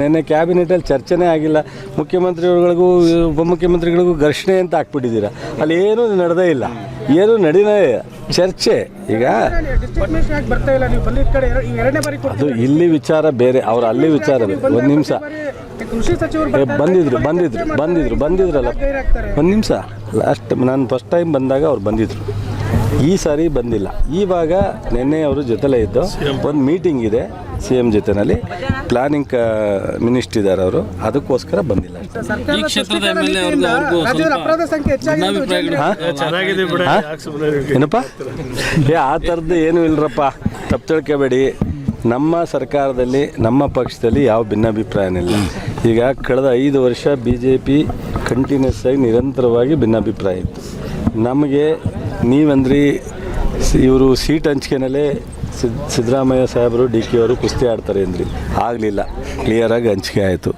ನಿನ್ನೆ ಕ್ಯಾಬಿನೆಟಲ್ಲಿ ಚರ್ಚೆನೇ ಆಗಿಲ್ಲ. ಮುಖ್ಯಮಂತ್ರಿಗಳಿಗೂ, ಉಪಮುಖ್ಯಮಂತ್ರಿಗಳಿಗೂ ಘರ್ಷಣೆ ಅಂತ ಹಾಕ್ಬಿಟ್ಟಿದ್ದೀರ? ಅಲ್ಲಿ ಏನೂ ನಡೆದೇ ಇಲ್ಲ. ಏನೂ ನಡೀನೇ. ಚರ್ಚೆ. ಈಗ ಅದು ಇಲ್ಲಿ ವಿಚಾರ ಬೇರೆ, ಅವ್ರು ಅಲ್ಲಿ ವಿಚಾರ ಬೇರೆ. ಒಂದು ನಿಮಿಷ. ಬಂದಿದ್ರು ಬಂದಿದ್ರು ಬಂದಿದ್ರು, ಬಂದಿದ್ರಲ್ಲ. ಒಂದು ನಿಮಿಷ. ಲಾಸ್ಟ್ ನಾನು ಫಸ್ಟ್ ಟೈಮ್ ಬಂದಾಗ ಅವ್ರು ಬಂದಿದ್ರು. ಈ ಸಾರಿ ಬಂದಿಲ್ಲ. ಇವಾಗ ನಿನ್ನೆ ಅವರು ಜೊತೆಲೇ ಇದ್ದು ಒಂದು ಮೀಟಿಂಗ್ ಇದೆ ಸಿ ಎಂ ಜೊತೆನಲ್ಲಿ. ಪ್ಲಾನಿಂಗ್ ಮಿನಿಸ್ಟರ್ ಇದ್ದಾರೆ ಅವರು. ಅದಕ್ಕೋಸ್ಕರ ಬಂದಿಲ್ಲ? ಏನಪ್ಪ? ಏ ಆ ಥರದ್ದು ಏನು ಇಲ್ಲರಪ್ಪ ತಪ್ಪು ತಿಳ್ಕೊಬೇಡಿ. ನಮ್ಮ ಸರ್ಕಾರದಲ್ಲಿ ನಮ್ಮ ಪಕ್ಷದಲ್ಲಿ ಯಾವ ಭಿನ್ನಾಭಿಪ್ರಾಯನಿಲ್ಲ ಈಗ ಕಳೆದ ಐದು ವರ್ಷ ಬಿ ಜೆ ಪಿ ಕಂಟಿನ್ಯೂಸ್ ಆಗಿ ನಿರಂತರವಾಗಿ ಭಿನ್ನಾಭಿಪ್ರಾಯ ಇತ್ತು. ನಮಗೆ ನೀವಂದ್ರಿ ಇವರು ಸೀಟ್ ಹಂಚಿಕೆನಲ್ಲೇ ಸಿದ್ ಸಿದ್ದರಾಮಯ್ಯ ಸಾಹೇಬರು ಡಿ ಕೆ ಅವರು ಕುಸ್ತಿ ಆಡ್ತಾರೆ ಅಂದ್ರಿ. ಆಗಲಿಲ್ಲ. ಕ್ಲಿಯರಾಗಿ ಹಂಚಿಕೆ ಆಯಿತು.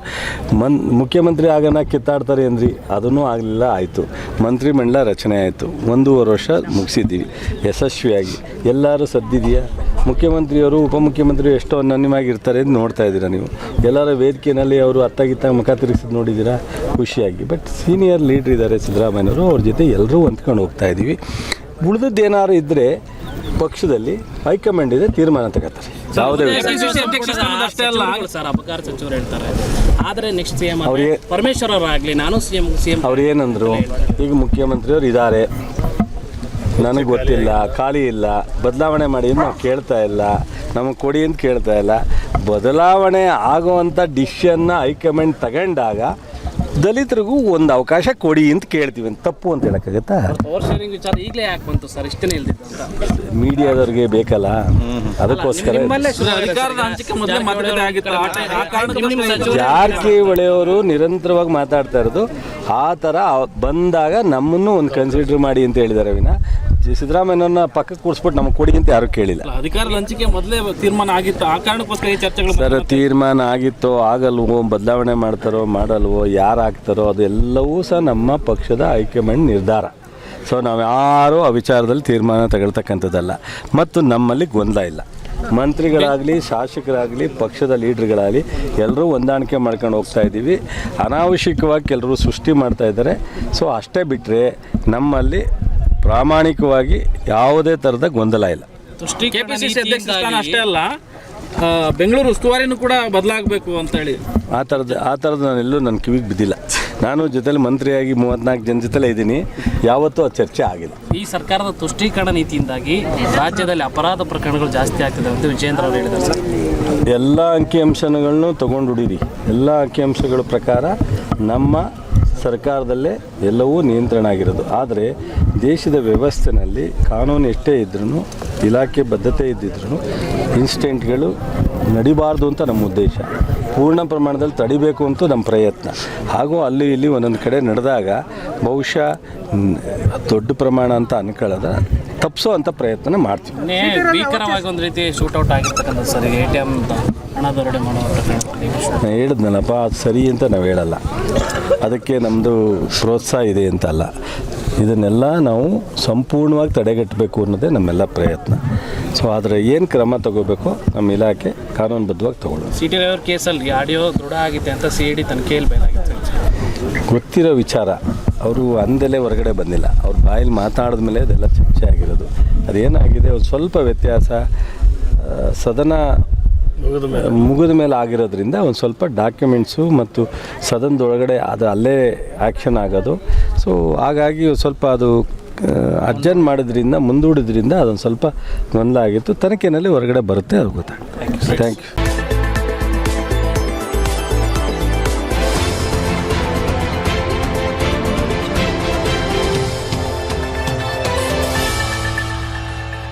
ಮನ್ ಮುಖ್ಯಮಂತ್ರಿ ಆಗನ ಕಿತ್ತಾಡ್ತಾರೆ ಅಂದ್ರಿ. ಅದನ್ನೂ ಆಗಲಿಲ್ಲ, ಆಯಿತು. ಮಂತ್ರಿಮಂಡಲ ರಚನೆ ಆಯಿತು. ಒಂದೂವರೆ ವರ್ಷ ಮುಗಿಸಿದ್ದೀವಿ. ಯಶಸ್ವಿಯಾಗಿ. ಎಲ್ಲರೂ ಸದ್ದಿದೆಯಾ ಮುಖ್ಯಮಂತ್ರಿಯವರು ಉಪಮುಖ್ಯಮಂತ್ರಿ ಎಷ್ಟೋ ಇರ್ತಾರೆ ಅಂತ ನೋಡ್ತಾ ಇದ್ದೀರಾ ನೀವು. ಎಲ್ಲರ ವೇದಿಕೆಯಲ್ಲಿ ಅವರು ಅತ್ತಾಗಿತ್ತ ಮುಖ ತಿರುಗಿಸಿದ್ ನೋಡಿದ್ದೀರಾ? ಖುಷಿಯಾಗಿ. ಬಟ್ ಸೀನಿಯರ್ ಲೀಡ್ರ್ ಇದ್ದಾರೆ ಸಿದ್ದರಾಮಯ್ಯವರು ಅವ್ರ ಜೊತೆ ಎಲ್ಲರೂ ಹೊಂದ್ಕೊಂಡು ಹೋಗ್ತಾ ಇದ್ದೀವಿ. ಉಳಿದದ್ದು ಏನಾದ್ರು ಇದ್ದರೆ ಪಕ್ಷದಲ್ಲಿ ಹೈಕಮಾಂಡ್ ಇದೆ ತೀರ್ಮಾನ ತಗೋತಾರೆ. ಯಾವುದೇ ಆದರೆ ನೆಕ್ಸ್ಟ್ ಸಿಎಂ ಅವ್ರಿಗೆ- ಪರಮೇಶ್ವರ್ ಅವರಾಗ್ಲಿ ನಾನು ಸಿಎಂ ಸಿಎಂ ಅವ್ರು ಏನಂದರು ಈಗ ಮುಖ್ಯಮಂತ್ರಿಯವರು ಇದ್ದಾರೆ. ನನಗೆ ಗೊತ್ತಿಲ್ಲ ಖಾಲಿ ಇಲ್ಲ ಬದಲಾವಣೆ ಮಾಡಿ ಅಂತ ನಾವು ಕೇಳ್ತಾ ಇಲ್ಲ ನಮಗೆ ಕೊಡಿ ಅಂತ ಕೇಳ್ತಾ ಇಲ್ಲ. ಬದಲಾವಣೆ ಆಗುವಂಥ ಡಿಶನ್ನ ಹೈಕಮಾಂಡ್ ತಗೊಂಡಾಗ ದಲಿತರಿಗೂ ಒಂದು ಅವಕಾಶ ಕೊಡಿ ಅಂತ ಕೇಳ್ತೀವಿ. ಅಂತ ತಪ್ಪು ಅಂತ ಹೇಳೋಕ್ಕಾಗತ್ತಾ? ಪವರ್ ಶೇರಿಂಗ್ ವಿಚಾರ ಈಗಲೇ ಯಾಕೆ ಬಂತು ಸರ್? ಇಷ್ಟನೇ ಇಲ್ದಿತ್ತು ಮೀಡಿಯಾದವ್ರಿಗೆ ಬೇಕಲ್ಲ? ಅದಕ್ಕೋಸ್ಕರ ಅವರು ನಿರಂತರವಾಗಿ ಮಾತಾಡ್ತಾ ಇರೋದು ಆ ಥರ ಬಂದಾಗ ನಮ್ಮನ್ನು ಒಂದು ಕನ್ಸಿಡರ್ ಮಾಡಿ ಅಂತ ಹೇಳಿದ್ದಾರೆ ವಿನ ಸಿದ್ದರಾಮಯ್ಯನವ್ರನ್ನ ಪಕ್ಕಕ್ಕೆ ಕೂರಿಸ್ಬಿಟ್ಟು ನಮಗೆ ಕೊಡಿ ಅಂತ ಯಾರು ಕೇಳಿಲ್ಲ. ಅಧಿಕಾರ ಲಂಚಿಕೆ ಮೊದಲೇ ತೀರ್ಮಾನ ಆಗಿತ್ತು. ಆ ಕಾರಣಕ್ಕೋಸ್ಕರ ಈ ಚರ್ಚೆಗಳು ಸರ್ ತೀರ್ಮಾನ ಆಗಿತ್ತೋ ಆಗಲ್ವೋ ಬದಲಾವಣೆ ಮಾಡ್ತಾರೋ ಮಾಡಲ್ವೋ ಯಾರು ಆಗ್ತಾರೋ ಅದೆಲ್ಲವೂ ಸಹ ನಮ್ಮ ಪಕ್ಷದ ಹೈಕಮಾಂಡ್ ನಿರ್ಧಾರ. ಸೊ ನಾವು ಯಾರೂ ಆ ವಿಚಾರದಲ್ಲಿ ತೀರ್ಮಾನ ತಗೊಳ್ತಕ್ಕಂಥದ್ದಲ್ಲ. ಮತ್ತು ನಮ್ಮಲ್ಲಿ ಗೊಂದಲ ಇಲ್ಲ. ಮಂತ್ರಿಗಳಾಗಲಿ ಶಾಸಕರಾಗಲಿ ಪಕ್ಷದ ಲೀಡ್ರ್ಗಳಾಗಲಿ ಎಲ್ಲರೂ ಹೊಂದಾಣಿಕೆ ಮಾಡ್ಕೊಂಡು ಹೋಗ್ತಾ ಇದ್ದೀವಿ. ಅನಾವಶ್ಯಕವಾಗಿ ಕೆಲವರು ಸೃಷ್ಟಿ ಮಾಡ್ತಾ ಇದ್ದಾರೆ. ಸೊ ಅಷ್ಟೇ ಬಿಟ್ಟರೆ ನಮ್ಮಲ್ಲಿ ಪ್ರಾಮಾಣಿಕವಾಗಿ ಯಾವುದೇ ಥರದ ಗೊಂದಲ ಇಲ್ಲ. ಕೆಪಿಸಿಸಿ ಅಧ್ಯಕ್ಷ ಸ್ಥಾನ ಅಷ್ಟೇ ಅಲ್ಲ ಆ, ಬೆಂಗಳೂರು ಉಸ್ತುವಾರಿನೂ ಕೂಡ ಬದಲಾಗಬೇಕು ಅಂತ ಹೇಳಿ. ಆ ಥರದ್ದು ಆ ಥರದ್ದು ನಾನೆಲ್ಲೂ ನನ್ನ ಕಿವಿಗೆ ಬಿದ್ದಿಲ್ಲ. ನಾನು ಜೊತೆಲಿ ಮಂತ್ರಿಯಾಗಿ ಮೂವತ್ನಾಲ್ಕು ಜನ ಜೊತೆಲೇ ಇದ್ದೀನಿ. ಯಾವತ್ತೂ ಅದು ಚರ್ಚೆ ಆಗಿಲ್ಲ. ಈ ಸರ್ಕಾರದ ತುಷ್ಟೀಕರಣ ನೀತಿಯಿಂದಾಗಿ ರಾಜ್ಯದಲ್ಲಿ ಅಪರಾಧ ಪ್ರಕರಣಗಳು ಜಾಸ್ತಿ ಆಗ್ತಿದೆ ಅಂತ ವಿಜೇಂದ್ರ ಅವರು ಹೇಳಿದ್ದಾರೆ ಸರ್. ಎಲ್ಲ ಅಂಕಿಅಂಶಗಳನ್ನು ತಗೊಂಡು ಹುಡೀರಿ. ಎಲ್ಲ ಅಂಕಿಅಂಶಗಳ ಪ್ರಕಾರ ನಮ್ಮ ಸರ್ಕಾರದಲ್ಲೇ ಎಲ್ಲವೂ ನಿಯಂತ್ರಣ ಆಗಿರೋದು. ಆದರೆ ದೇಶದ ವ್ಯವಸ್ಥೆನಲ್ಲಿ ಕಾನೂನು ಎಷ್ಟೇ ಇದ್ರೂ ಇಲಾಖೆ ಬದ್ಧತೆ ಇದ್ದಿದ್ರೂ ಇನ್ಸಿಡೆಂಟ್ಗಳು ನಡಿಬಾರ್ದು ಅಂತ ನಮ್ಮ ಉದ್ದೇಶ. ಪೂರ್ಣ ಪ್ರಮಾಣದಲ್ಲಿ ತಡಿಬೇಕು ಅಂತ ನಮ್ಮ ಪ್ರಯತ್ನ. ಹಾಗೂ ಅಲ್ಲಿ ಇಲ್ಲಿ ಒಂದೊಂದು ಕಡೆ ನಡೆದಾಗ ಬಹುಶಃ ದೊಡ್ಡ ಪ್ರಮಾಣ ಅಂತ ಅನ್ಕೊಳ್ಳೋದ ತಪ್ಪಿಸೋ ಅಂತ ಪ್ರಯತ್ನ ಮಾಡ್ತೀವಿ. ನಿನ್ನೆ ಭೀಕರವಾಗಿ ಒಂದು ರೀತಿ ಶೂಟೌಟ್ ಆಗಿರ್ತಕ್ಕಂಥ ಸರ್ ಎ ಟಿ ಎಂ ಹಣ ದರೋಡೆ ಮಾಡೋ ಪ್ರಕರಣದಲ್ಲಿ ನಾನು ಹೇಳಿದ್ನಲ್ಲಪ್ಪ ಅದು ಸರಿ ಅಂತ ನಾವು ಹೇಳಲ್ಲ. ಅದಕ್ಕೆ ನಮ್ಮದು ಪ್ರೋತ್ಸಾಹ ಇದೆ ಅಂತ ಅಲ್ಲ. ಇದನ್ನೆಲ್ಲ ನಾವು ಸಂಪೂರ್ಣವಾಗಿ ತಡೆಗಟ್ಟಬೇಕು ಅನ್ನೋದೇ ನಮ್ಮೆಲ್ಲ ಪ್ರಯತ್ನ. ಸೊ ಆದರೆ ಏನು ಕ್ರಮ ತಗೋಬೇಕು? ನಮ್ಮ ಇಲಾಖೆ ಕಾನೂನುಬದ್ಧವಾಗಿ ತಗೊಳ್ಳೋದು. ಸಿ ಟಿ ರವಿಯವ್ರ ಕೇಸಲ್ಲಿ ಆಡಿಯೋ ದೃಢ ಆಗಿದೆ ಅಂತ ಸಿ ಡಿ ತನ್ನ ಕೇಳಬೇಕಾಗಿತ್ತು ಗೊತ್ತಿರೋ ವಿಚಾರ ಅವರು ಅಂದಲೇ ಹೊರಗಡೆ ಬಂದಿಲ್ಲ. ಅವ್ರ ಬಾಯಲ್ಲಿ ಮಾತಾಡಿದ ಮೇಲೆ ಅದೆಲ್ಲ ಚರ್ಚೆ ಆಗಿರೋದು. ಅದೇನಾಗಿದೆ? ಒಂದು ಸ್ವಲ್ಪ ವ್ಯತ್ಯಾಸ ಸದನ ಮುಗಿದ ಮೇಲೆ. ಆಗಿರೋದ್ರಿಂದ ಒಂದು ಸ್ವಲ್ಪ ಡಾಕ್ಯುಮೆಂಟ್ಸು ಮತ್ತು ಸದನದೊಳಗಡೆ ಅದು ಅಲ್ಲೇ ಆ್ಯಕ್ಷನ್ ಆಗೋದು. ಸೊ ಹಾಗಾಗಿ ಸ್ವಲ್ಪ ಅದು ಅರ್ಜೆಂಟ್ ಮಾಡಿದ್ರಿಂದ ಮುಂದೂಡಿದ್ರಿಂದ ಅದೊಂದು ಸ್ವಲ್ಪ ಗೊಂದಲ ಆಗಿತ್ತು ತನಿಖೆನಲ್ಲಿ ಹೊರಗಡೆ ಬರುತ್ತೆ ಅದು ಗೊತ್ತಾಗ್ತದೆ. Thank you